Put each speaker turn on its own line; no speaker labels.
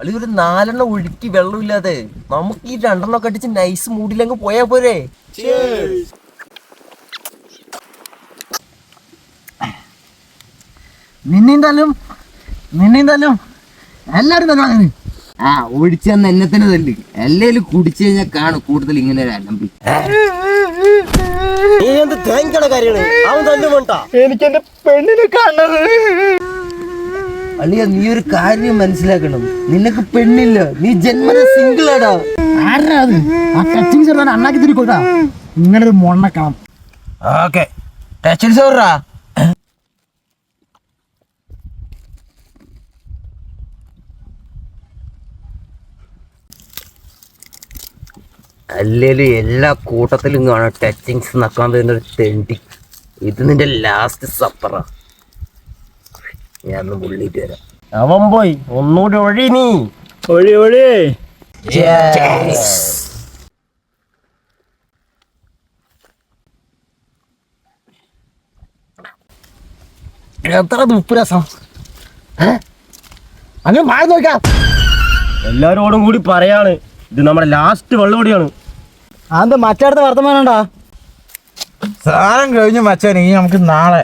അളി ഒരു നാലെണ്ണം ഒഴുക്കി വെള്ളമില്ലാതെ നമുക്ക് ഈ രണ്ടെണ്ണം ഒക്കെ അടിച്ച് നൈസ് മൂഡിലങ്ങ് പോയാ പോരെ.
നിന്നീന്താലും നിന്നീന്താലും എല്ലാരും തന്നെ അങ്ങനെ
ആ ഓടിച്ചെന്ന് എന്നെ തന്നെ തല്ല്. എല്ലാരും കുടിച്ചു കഴിഞ്ഞാൽ കാണും കൂടുതൽ ഇങ്ങനെ ഒരു അലമ്പി.
നീ എന്ത് തേങ്ങണ കാര്യമാണ്? അവൻ തല്ലുമണ്ടാ
എനിക്ക് എന്റെ പെണ്ണിനെ കാണത്
അളിയ നീ ഒരു കാര്യം മനസ്സിലാക്കണം. നിനക്ക് പെണ്ണില്ല. നീ ജന്മന സിംഗിൾ ആടാ.
ആരാ അത്? ആ ടച്ചിങ് ചെറുതാൻ അണ്ണാക്കി തിരിക്കോട്ടാ ഇങ്ങനെ ഒരു മൊണ്ണക്കണം
ഓക്കെ. ടച്ചിങ് സോറാ അല്ലേലും എല്ലാ കൂട്ടത്തിലും കാണാം ടച്ചിങ്സ് നക്കാൻ വരുന്ന ഒരു തെണ്ടി. ഇത് നിന്റെ ലാസ്റ്റ് സപ്പറാ ഞാൻ മുള്ളിട്ട് വരാം. അവൻ പോയി. ഒന്നുകൂടി ഒഴി നീ.
ഒഴി ഒഴി. എത്ര ഉപ്പ് അങ്ങ് മായ നോക്കാം
എല്ലാരോടും കൂടി പറയാണ്. ഇത് നമ്മുടെ ലാസ്റ്റ് വെള്ളോടിയാണ്.
അതെന്താ മറ്റടുത്ത വർത്തമാനണ്ടാ
സാധനം കഴിഞ്ഞു മച്ചാൻ ഇനി നമുക്ക് നാളെ